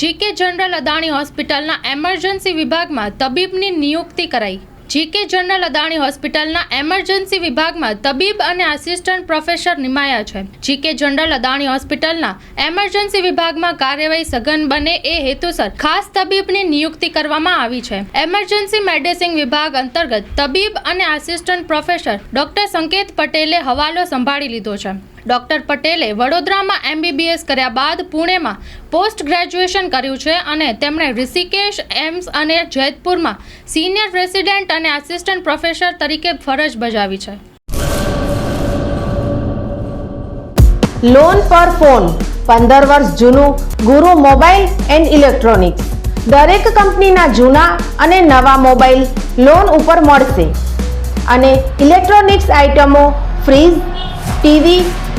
GK general Adani હોસ્પિટલના emergency વિભાગમાં તબીબની નિયુક્તિ કરાઈ. જીકે જનરલ અદાણી હોસ્પિટલના એમરજન્સી વિભાગમાં તબીબ અને આસિસ્ટન્ટ પ્રોફેસર નિમાયા છે. જીકે જનરલ અદાણી હોસ્પિટલના એમરજન્સી વિભાગમાં કાર્યવાહી સઘન બને એ હેતુસર ખાસ તબીબની નિયુક્તિ કરવામાં આવી છે. એમરજન્સી મેડિસિન વિભાગ અંતર્ગત તબીબ અને આસિસ્ટન્ટ પ્રોફેસર ડોક્ટર સંકેત પટેલે હવાલો સંભાળી લીધો છે. ડોક્ટર પટેલે વડોદરામાં એમબીબીએસ કર્યા બાદ પુણેમાં પોસ્ટ ગ્રેજ્યુએશન કર્યું છે અને તેમણે ઋષિકેશ, એમ્સ અને જૈતપુરમાં સિનિયર રેસિડેન્ટ અને આસિસ્ટન્ટ પ્રોફેસર તરીકે ફરજ બજાવી છે. લોન પર ફોન પંદર વર્ષ જૂનું, ગુરુ મોબાઈલ એન્ડ ઇલેક્ટ્રોનિક્સ. દરેક કંપનીના જૂના અને નવા મોબાઈલ લોન ઉપર મળશે. અને ઇલેક્ટ્રોનિક્સ આઇટમો fridge, TV